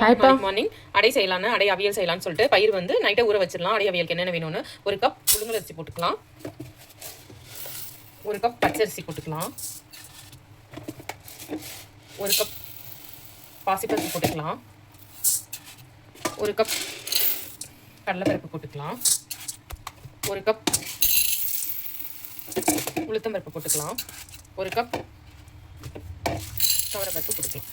ஹாய்ப்பா morning அடை செய்யலான்னு அடை அவியல் செய்யலாம்னு சொல்லிட்டு பயிர் வந்து நைட்டே ஊற வச்சிடலாம். அடை அவியலுக்கு என்னென்ன வேணும்னு ஒரு கப் புழுங்கலரிசி போட்டுக்கலாம். ஒரு கப் பச்சரிசி போட்டுக்கலாம். ஒரு கப் பாசிப்பருப்பு போட்டுக்கலாம். ஒரு கப் கடலைப்பருப்பு போட்டுக்கலாம். ஒரு கப் உளுத்தம் பருப்பு போட்டுக்கலாம். ஒரு கப் துவரப்பருப்பு போட்டுக்கலாம்.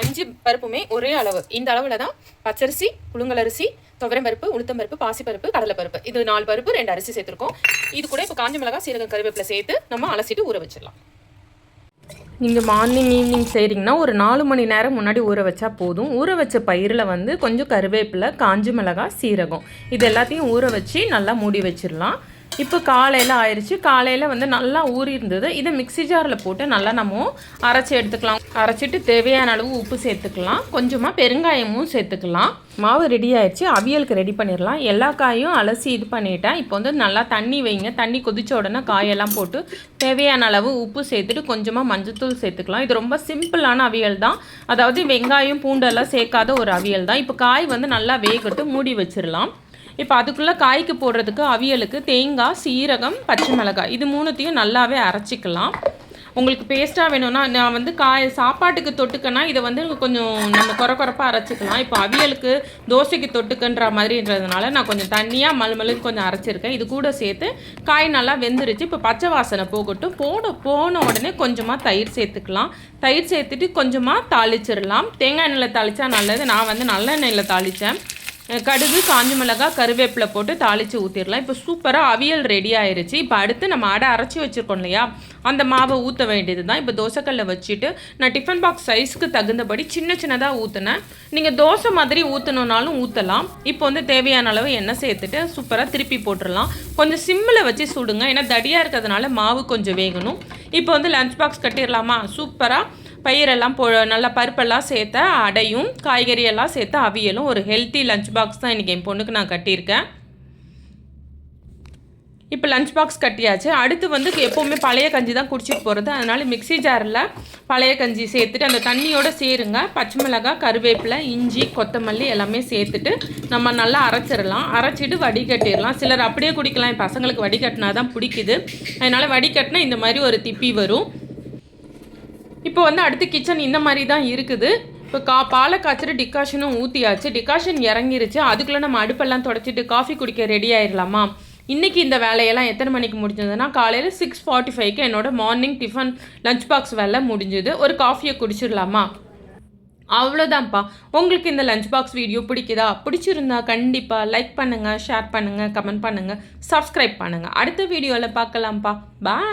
அஞ்சு பருப்புமே ஒரே அளவு. இந்த அளவில் தான் பச்சரிசி புழுங்கலரிசி துவரம் பருப்பு உளுத்தம் பருப்பு பாசிப்பருப்பு கடலைப்பருப்பு. இது நாலு பருப்பு ரெண்டு அரிசி சேர்த்துருக்கோம். இது கூட இப்போ காஞ்ச மிளகா சீரகம் கருவேப்பிலை சேர்த்து நம்ம அலசிட்டு ஊற வச்சிடலாம். நீங்கள் மார்னிங் ஈவினிங் செய்கிறீங்கன்னா ஒரு நாலு மணி நேரம் முன்னாடி ஊற வச்சா போதும். ஊற வச்ச பயிரில் வந்து கொஞ்சம் கருவேப்பிலை காஞ்சி மிளகாய் சீரகம். இது எல்லாத்தையும் ஊற வச்சு நல்லா மூடி வச்சிடலாம். இப்போ காலையில் ஆயிடுச்சு காலையில் வந்து நல்லா ஊறி இருந்தது. இதை மிக்ஸி ஜாரில் போட்டு நல்லா நம்ம அரைச்சி எடுத்துக்கலாம். அரைச்சிட்டு தேவையான அளவு உப்பு சேர்த்துக்கலாம். கொஞ்சமாக பெருங்காயமும் சேர்த்துக்கலாம். மாவு ரெடி ஆயிடுச்சு அவியலுக்கு ரெடி பண்ணிடலாம். எல்லா காயும் அலசி இது பண்ணிட்டேன். இப்போ வந்து நல்லா தண்ணி வைங்க. தண்ணி கொதிச்ச உடனே காயெல்லாம் போட்டு தேவையான அளவு உப்பு சேர்த்துட்டு கொஞ்சமாக மஞ்சத்தூள் சேர்த்துக்கலாம். இது ரொம்ப சிம்பிளான அவியல் தான். அதாவது வெங்காயம் பூண்டெல்லாம் சேர்க்காத ஒரு அவியல் தான். இப்போ காய் வந்து நல்லா வேகட்டு மூடி வச்சிடலாம். இப்போ அதுக்குள்ளே காய்க்கு போடுறதுக்கு அவியலுக்கு தேங்காய் சீரகம் பச்சை மிளகாய். இது மூணுத்தையும் நல்லாவே அரைச்சிக்கலாம். உங்களுக்கு பேஸ்ட்டாக வேணும்னா நான் வந்து காய் சாப்பாட்டுக்கு தொட்டுக்கன்னா இதை வந்து கொஞ்சம் நம்ம குறை குறைப்பாக அரைச்சிக்கலாம். இப்போ அவியலுக்கு தோசைக்கு தொட்டுக்கன்ற மாதிரின்றதுனால நான் கொஞ்சம் தண்ணியாக மலுமலுக்கு கொஞ்சம் அரைச்சிருக்கேன். இது கூட சேர்த்து காய் நல்லா வெந்துருச்சு. இப்போ பச்சை வாசனை போகட்டும். போட போன உடனே கொஞ்சமாக தயிர் சேர்த்துக்கலாம். தயிர் சேர்த்துட்டு கொஞ்சமாக தாளிச்சிடலாம். தேங்காய் எண்ணெயில் தாளித்தா நல்லது. நான் வந்து நல்லெண்ணெயில் தாளித்தேன் கடுகு காஞ்சி மிளகாய் கருவேப்பிலை போட்டு தாளித்து ஊற்றிடலாம் இப்போ சூப்பராக அவியல் ரெடி ஆயிருச்சு. இப்போ அடுத்து நம்ம அடை அரைச்சி வச்சுருக்கோம் இல்லையா? அந்த மாவை ஊற்ற வேண்டியது தான் இப்போ தோசைக்கல்லை வச்சுட்டு நான் டிஃபன் பாக்ஸ் சைஸ்க்கு தகுந்தபடி சின்ன சின்னதாக ஊற்றினேன் நீங்கள் தோசை மாதிரி ஊற்றணுன்னாலும் ஊற்றலாம் இப்போ வந்து தேவையான அளவு எண்ணெய் சேர்த்துட்டு சூப்பராக திருப்பி போட்டுடலாம். கொஞ்சம் சிம்மில் வச்சு சுடுங்க. ஏன்னா தடியாக இருக்கிறதுனால மாவு கொஞ்சம் வேகணும். இப்போ வந்து லஞ்ச் பாக்ஸ் கட்டிடலாமா? சூப்பராக பயிரெல்லாம் போ நல்லா பருப்பெல்லாம் சேர்த்த அடையும் காய்கறியெல்லாம் சேர்த்து அவியலும் ஒரு ஹெல்த்தி லஞ்ச் பாக்ஸ் தான் இன்றைக்கி என் பொண்ணுக்கு நான் கட்டியிருக்கேன். இப்போ லஞ்ச் பாக்ஸ் கட்டியாச்சு. அடுத்து வந்து எப்போவுமே பழைய கஞ்சி தான் குடிச்சிட்டு போகிறது அதனால் மிக்ஸி ஜாரில் பழைய கஞ்சி சேர்த்துட்டு அந்த தண்ணியோடு சேருங்க. பச்சை மிளகாய் கருவேப்பிலை இஞ்சி கொத்தமல்லி எல்லாமே சேர்த்துட்டு நம்ம நல்லா அரைச்சிடலாம். அரைச்சிட்டு வடிகட்டிடலாம். சிலர் அப்படியே குடிக்கலாம். என் பசங்களுக்கு வடிகட்டினா தான் பிடிக்குது. அதனால் வடிகட்டினா இந்த மாதிரி ஒரு திப்பி வரும். இப்போ வந்து அடுத்து கிச்சன் இந்த மாதிரி தான் இருக்குது. இப்போ கா பாலை காய்ச்சிட்டு டிகாஷனும் ஊற்றியாச்சு டிகாஷன் இறங்கிருச்சு. அதுக்குள்ளே நம்ம அடுப்பெல்லாம் தொடச்சிட்டு காஃபி குடிக்க ரெடி ஆயிடலாமா இன்றைக்கி இந்த வேலையெல்லாம் எத்தனை மணிக்கு முடிஞ்சதுன்னா காலையில் சிக்ஸ் ஃபார்ட்டி ஃபைவ்க்கு என்னோட மார்னிங் டிஃபன் லஞ்ச் பாக்ஸ் வேலை முடிஞ்சுது. ஒரு காஃபியை குடிச்சிடலாமா அவ்வளோதான்ப்பா உங்களுக்கு இந்த லஞ்ச் பாக்ஸ் வீடியோ பிடிக்குதா? பிடிச்சிருந்தா கண்டிப்பாக லைக் பண்ணுங்கள் ஷேர் பண்ணுங்கள் கமெண்ட் பண்ணுங்கள் சப்ஸ்கிரைப் பண்ணுங்கள் அடுத்த வீடியோவில் பார்க்கலாம்ப்பா. பாய்